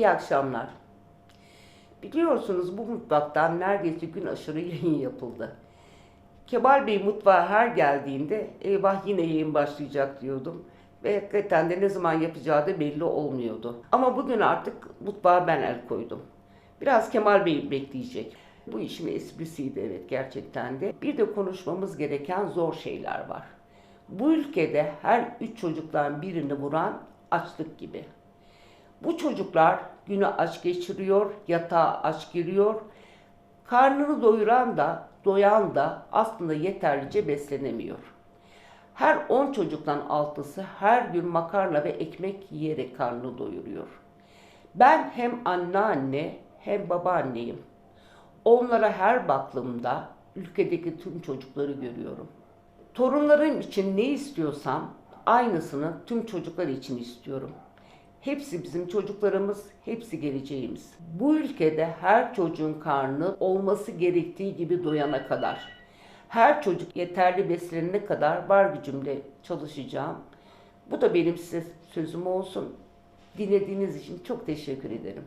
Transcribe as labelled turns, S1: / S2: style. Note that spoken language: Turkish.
S1: İyi akşamlar. Biliyorsunuz bu mutfaktan neredeyse gün aşırı yayın yapıldı. Kemal Bey mutfağa her geldiğinde eyvah yine yayın başlayacak diyordum. Ve hakikaten de ne zaman yapacağı da belli olmuyordu. Ama bugün artık mutfağa ben el koydum. Biraz Kemal Bey bekleyecek. Bu işin esprisiydi evet gerçekten de. Bir de konuşmamız gereken zor şeyler var. Bu ülkede her üç çocuktan birini vuran açlık gibi. Bu çocuklar günü aç geçiriyor, yatağa aç giriyor. Karnını doyuran da, doyan da aslında yeterlice beslenemiyor. Her 10 çocuktan altısı her gün makarna ve ekmek yiyerek karnını doyuruyor. Ben hem anneanne hem babaanneyim. Onlara her baktığımda ülkedeki tüm çocukları görüyorum. Torunlarım için ne istiyorsam aynısını tüm çocuklar için istiyorum. Hepsi bizim çocuklarımız, hepsi geleceğimiz. Bu ülkede her çocuğun karnı olması gerektiği gibi doyana kadar, her çocuk yeterli beslenene kadar var gücümle çalışacağım. Bu da benim size sözüm olsun. Dinlediğiniz için çok teşekkür ederim.